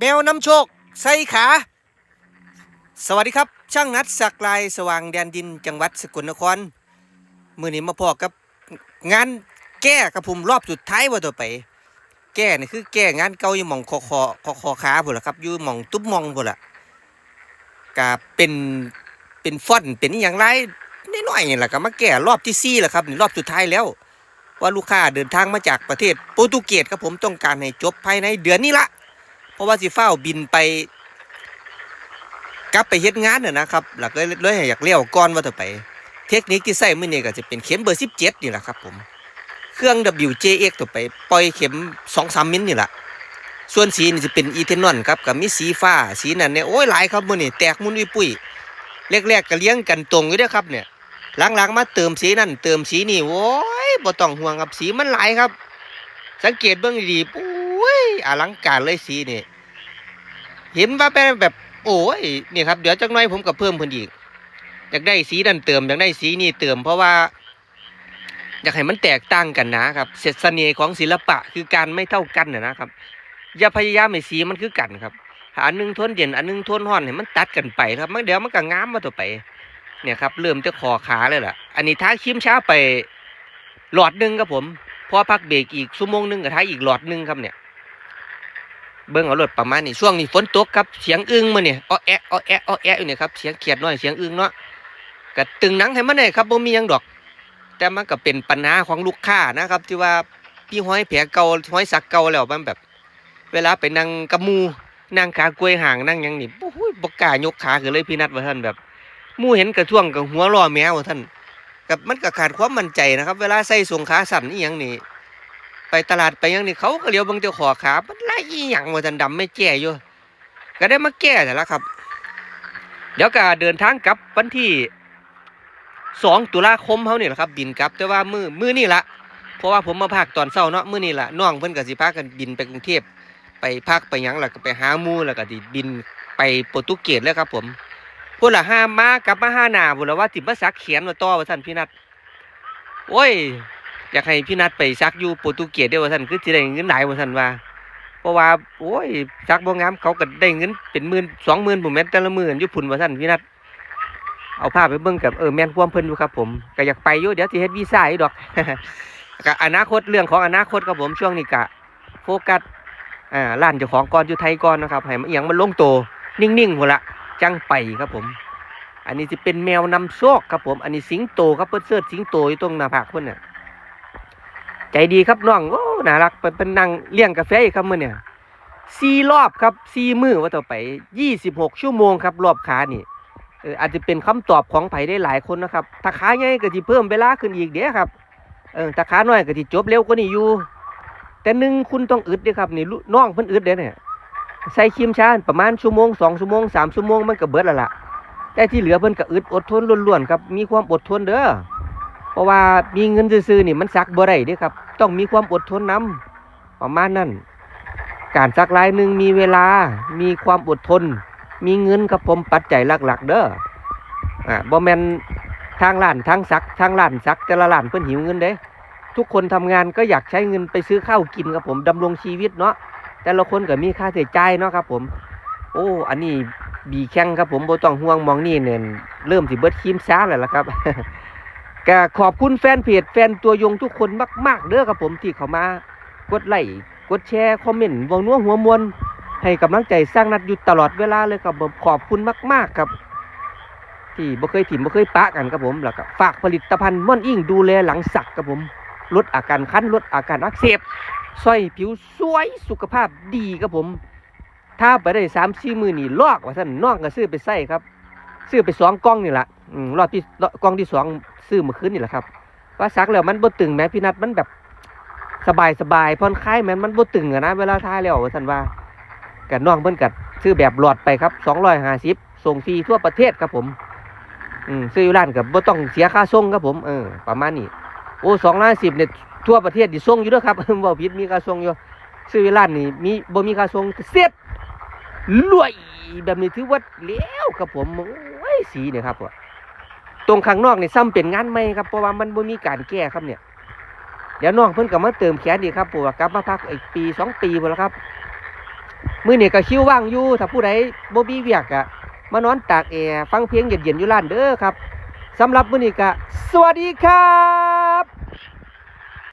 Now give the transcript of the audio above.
แมวน้ำโชค ใส่ขา สวัสดีครับ ช่างนัดสักลายสว่างแดนดินจังหวัดสกลนคร มือนี้มาพอกับงานแก้กับผมรอบสุดท้ายว่าต่อไป แก้นี่คือแก้งานเก่าอยู่หม่องคอคอคอคอขาพุ่นละครับอยู่หม่องตุ๊บมองพุ่นละกาเป็นเป็นฟอนเป็นอย่างไรน้อยนี่แหละก็มาแก้รอบที่สี่แล้วครับนี่รอบสุดท้ายแล้ว ว่าลูกค้าเดินทางมาจากประเทศโปรตุเกสครับผมต้องการให้จบภายในเดือนนี้ละ เพราะว่าสิเฝ้าวบินไป กลับไปเฮ็ดงานน่ะนะครับหลักเลยเลยอยากเลี้ยวก่อนว่าต่อไป เทคนิคที่ใส่มื้อนี้ก็จะเป็นเข็มเบอร์17นี่แหละครับ ผม เครื่อง WJX ตัวไปปล่อยเข็ม2-3มิลนี่แหละส่วนสีนี่จะเป็นอีเทนอนครับกับมีสีฟ้าสีนั่นเนี่ยโอ้ยหลายครับมื้อนี้แตกมุนอุ้ยปุ้ยแรกๆก็เลี้ยงกันตรงอยู่ด้อครับเนี่ยหลังๆมาเติมสีนั่นเติมสีนี่โอ้ยบ่ต้องห่วงครับสีมันหลายครับ สังเกตเบิ่งดีๆปุ้ ยอลังการเลยสีนี่ เห็นว่าเป็นแบบ โอ้ยนี่ครับ เดี๋ยวจักหน่อยผมก็เพิ่มเพิ่นอีกอยากได้สีนั่นเติมอยากได้สีนี่เติม เพราะว่า อยากให้มันแตกต่างกันนะครับเสเสน่ห์ของศิลปะคือการไม่เท่ากันนะนะครับ อย่าพยายามให้สีมันคือกันครับอันหนึงทนเย็นอันหนึงทนร้อนให้มันตัดกันไปครับมันเดี๋ยวมันก็งามมาต่อไป เนี่ยครับ เริ่มจะคอขาเลยล่ะ อันนี้ท้าคิมช้าไปหลอดหนึ่งครับผมพอพักเบรกอีกชั่วโมงหนึงก็ท้าอีกหลอดหนึ่งครับเนี่ย เบิ่งเอารถประมาณนี้ช่วงนี้ฝนตกครับเสียงอึ้งมาเนี่ยอ้อแอะอ้อแอะอ้อแอะอยู่เนี่ยครับเสียงเขียดน้อยเสียงอึ้งเนาะก็ตึงหนังให้มันได้ครับบ่มียังดอก แต่มันก็เป็นปัญหาของลูกค้านะครับ ที่ว่าพี่ห้อยแผลเก่าห้อยสักเก่าแล้วมันแบบ เวลาไปนั่งกระมูนั่งขากล้วยห่างนั่งยังนี่โอ้ยบ่กายกขาขึ้นเลยพี่นัดว่าท่านแบบมู่เห็นกระท่วงกับหัวล้อแมวว่าท่านกับมันก็ขาดความมั่นใจนะครับ เวลาใส่สวงขาสั่นนี่ยังนี่ ไปตลาดไปยังนี่เขาก็เลี้ยวเบางเจ้าขอขามันไล่อีหยังว่าท่านดำไม่แก่อยู่ ก็ได้มาแก้แต่ละครับ เดี๋ยวก็เดินทางกลับวันที่สองตุลาคมเขาเนี่ยแหละครับ บินกลับแต่ว่ามือมือนี่ละเพราะว่าผมมาพักตอนเช้าเนาะมือนี่ละน้องเพิ่นก็สิพากันบินไปกรุงเทพไปพักไปยังแล้วก็ไปหาหมู่แล้วก็สิบินไปโปรตุเกสแล้วครับ ผมพูดละห้ามากลับมาห้าหนาพูดละว่าติมาสักเขียนมาต่อว่าท่านพี่นัทโอ้ย อยากให้พี่นัดไปซักอยู่โปรตุเกสเด้อว่าท่านคือสิได้เงินหลายว่าท่านว่า เพราะว่า โอ้ยซักบ่งามเขาก็ได้เงินเป็นหมื่นสองหมื่นผมแม่นแต่ละหมื่นอยู่พุ่นว่าท่านพี่นัดเอาภาพไปเบิ่งกับเออแม่นความเพิ่นอยู่ครับผมก็อยากไปอยู่เดี๋ยวสิเฮ็ดวีซ่าให้ดอกก็อนาคตเรื่องของอนาคตครับผมช่วงนี้ก็โฟกัสอ่าร้านเจ้าของก่อนอยู่ไทยก่อนนะครับให้มันอหยังมันลงโตนิ่งๆพุ่นละจังไปครับผมอันนี้สิเป็นแมวนำโชคครับผม อันนี้สิงโตครับเพิ่นเสิร์ชสิงโตอยู่ตรงหน้าผากเพิ่นน่ะ ใจดีครับน้องโอ้น่ารักเป็นเป็นนั่งเลี้ยงกาแฟอีกครับมือเนี่ยสี่รอบครับสี่มือว่าต่อไปยี่สิบหกชั่วโมงครับรอบขานี่เอออาจจะเป็นคำตอบของไผได้หลายคนนะครับถ้าขาใหญ่ก็สิเพิ่มเวลาขึ้นอีกเด้ครับเออถ้าขาน้อยก็สิจบเร็วกว่านี้อยู่ แต่หนึ่งคุณต้องอึดเด้ครับนี่น้องเพิ่นอึดเด้เนี่ยใส่คีมชาประมาณชั่วโมงสองชั่วโมงสามชั่วโมงมันก็เบิดแล้วล่ะแต่ที่เหลือเพิ่นก็อึดอดทนล้วนๆครับมีความอดทนเด้อ ราะว่ามีเงินซื้อๆนี่มันซักบ่ได้เด้ครับ ต้องมีความอดทนนํประมาณนั้น การซักลายหนึ่งมีเวลา มีความอดทน มีเงินครับผมปัจจัยหลัก ๆ เด้ออ่าบ่แมนทางร้านทางซักทางร้านซักแต่ละร้านเพิ่นหิวเงินเด้ทุกคนทำงานก็อยากใช้เงินไปซื้อข้าวกินครับผมดำรงชีวิตเนาะแต่ละคนก็มีค่าใช้จ่ายเนาะครับผม โอ้ อันนี้บีแข้งครับผมบ่ต้องห่วงมองนี่เนี่ยเริ่มสิเบิดครีมช้าแล้วล่ะครับ ก็ขอบคุณแฟนเพจแฟนตัวยงทุกคนมากๆเด้อครับผมที่เขามากดไลค์กดแชร์คอมเมนต์วงนัวหัวมวลให้กำลังใจสร้างนัดอยู่ตลอดเวลาเลยครับผมขอบคุณมาก ๆ ครับ ที่บ่เคยถิ่มบ่เคยปะกันครับผมแล้วก็ฝากผลิตภัณฑ์ม่อนอิ่งดูแลหลังสักครับผมลดอาการคันลดอาการอักเสบสร้อยผิวสวยสุขภาพดีครับผม ถ้าไปได้สามสี่มือนี่ลอกว่าท่านน้องก็ซื้อไปใส่ครับ ซื้อไปสองกล่องนี่แหละ อืมรอบที่กล่องที่สองซื้อมื่อคืนนี่แหละครับ ว่าซักแล้วมันบ่ตึงแหมพี่นัดมันแบบสบายสบายผ่อนคลายแหมมันบ่ตึงอะนะเวลาทายแล้วว่าซั่นว่ากับน้องเพิ่นกัดซื้อแบบหลอดไปครับ250ส่งฟรีทั่วประเทศครับผม อืมซื้ออยู่ร้านกับบ่ต้องเสียค่าส่งครับผมเออประมาณนี้โอ้250เนี่ยทั่วประเทศดิส่งอยู่ด้อครับเว้าผิดมีค่าส่งอยู่ซื้อร้านนี่มีบ่มีค่าส่งเสียดรวยแบบนี้ถือว่าเลี้ยวครับผมโอ้ยสีเนี่ยครับว่ะ ตรงข้างนอกนี่ซ้ำเป็นงานไม่ครับเพราะว่ามันบ่มีการแก้ครับเนี่ยเดี๋ยวน้องเพิ่นกับมาเติมแขนดีครับปู่กลับมาพักอีกปีสองปีหมดแล้วครับมือเนี่ยก็คิ้วว่างอยู่ถ้าผู้ใดบ่มีเวียกอะมานอนตากแอร์ฟังเพลงเย็นๆอยู่ร้านเด้อครับสำหรับมืออนี้ก็สวัสดีครับ